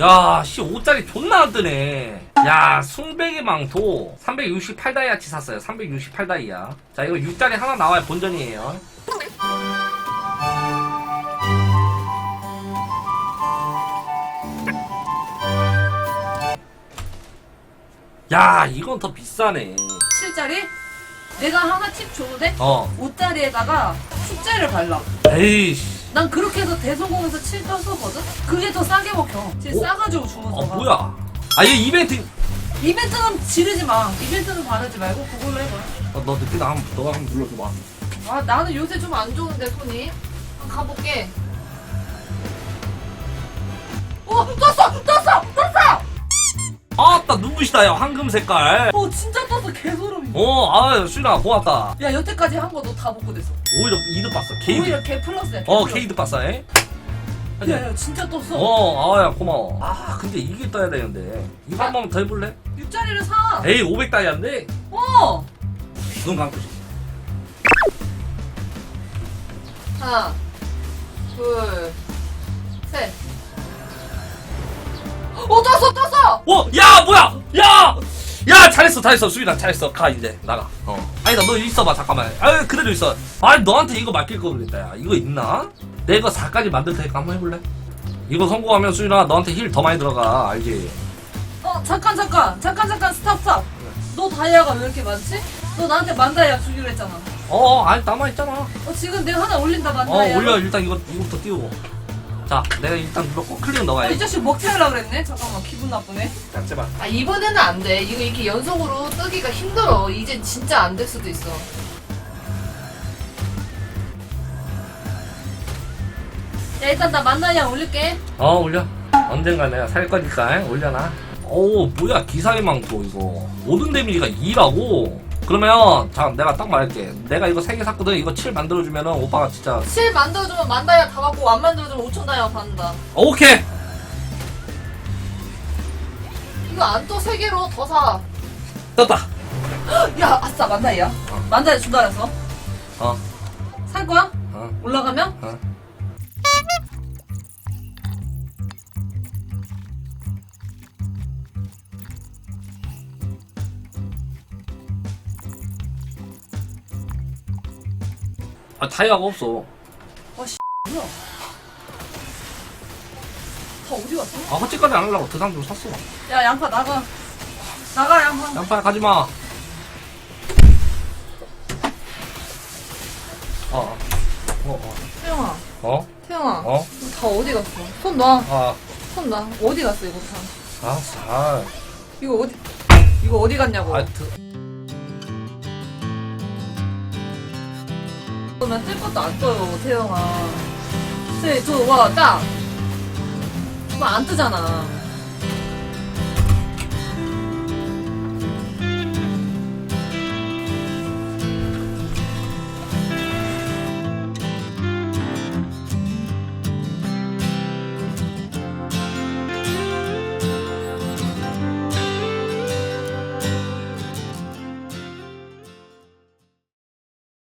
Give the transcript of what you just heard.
야, 씨, 5짜리 존나 안 뜨네. 야, 숭배기 망토 368다이아치 샀어요. 368다이아. 자, 이거 6짜리 하나 나와야 본전이에요. 야, 이건 더 비싸네. 7짜리? 내가 하나 팁 줘도 어. 5짜리에다가 숙제를 발라. 에이씨. 난 그렇게 해서 대성공에서 7 떴었거든? 그게 더 싸게 먹혀. 제일 어? 싸가지고 주문서가. 어, 뭐야. 아, 얘 이벤트. 이벤트는 지르지 마. 이벤트는 바르지 말고 그걸로 해봐. 어, 너 늦게 나가면 너가 한번 눌러줘봐. 아, 나는 요새 좀 안 좋은데, 손이. 한번 가볼게. 어, 떴어! 떴어! 떴어! 아따, 눈부시다, 야, 황금 색깔. 어, 진짜 떴어. 개소름이. 어, 아유, 수인아, 고맙다. 야, 여태까지 한 거 너다 먹고 됐어. 오히려 이득 봤어. 케이드. 오히려 개 플러스야. 개 어, 플러스. 케이드 봤어, 에? 야, 야, 진짜 떴어. 어, 아야, 고마워. 아, 근데 이게 떠야 되는데. 이거 한 번 더 해볼래? 6짜리를 사. 에이, 500 다이아인데? 어! 눈 감고 싶어. 하나, 둘, 셋. 어, 떴어, 떴어! 어, 야, 뭐야! 야! 야, 잘했어, 잘했어, 수인아, 잘했어. 가, 이제, 나가. 어. 아니다, 너 있어봐, 잠깐만. 아유, 그대로 있어. 아니, 너한테 이거 맡길 거 그랬다, 야. 이거 있나? 내가 4까지 만들 테니까 한번 해볼래? 이거 성공하면 수인아, 너한테 힐 더 많이 들어가, 알지? 어, 잠깐, 잠깐. 잠깐, 잠깐, 스탑, 스탑. 너 다이아가 왜 이렇게 많지? 너 나한테 만 다이아 주기로 했잖아. 어, 아니, 남아있잖아. 어, 지금 내가 하나 올린다, 만 어, 다이아. 올려, 일단 이거, 이거부터 띄우고. 자, 내가 일단 눌렀고, 클릭 너가 어, 해. 이 자식 먹튀 하려고 그랬네? 잠깐만, 기분 나쁘네. 자, 제발. 아 이번에는 안 돼. 이거 이렇게 연속으로 뜨기가 힘들어. 이젠 진짜 안 될 수도 있어. 야, 일단 나만 다이아 올릴게. 어 올려 언젠가 내가 살 거니까 올려놔 오 뭐야 기사의 망토 이거 모든 데미지가 2라고 그러면 자 내가 딱 말할게 내가 이거 3개 샀거든 이거 7 만들어주면 은 오빠가 진짜 7 만들어주면 만 다이아 다 받고 안 만들어주면 5천 다이아 받는다. 오케이 이거 안또세 개로 더 사. 떴다 야, 아싸, 만 다이아. 어. 만 다이아 준다 그랬어. 어살 거야? 어, 올라가면? 어. 아 타이어가 없어 뭐야? 다 어디 갔어? 아 헛짓까지 안 하려고 드상 좀 샀어 야, 양파 나가. 나가, 양파. 양파야 가지 마 어 어, 어, 태영아, 어, 태영아. 어, 이거 다 어디 갔어? 손 놔. 아, 손 놔. 어디 갔어 이거 다? 아, 살. 이거 어디, 이거 어디 갔냐고. 아, 드, 그러면 뜰 것도 안 떠요, 태영아. 쟤, 저, 와, 딱. 그거 안 뜨잖아.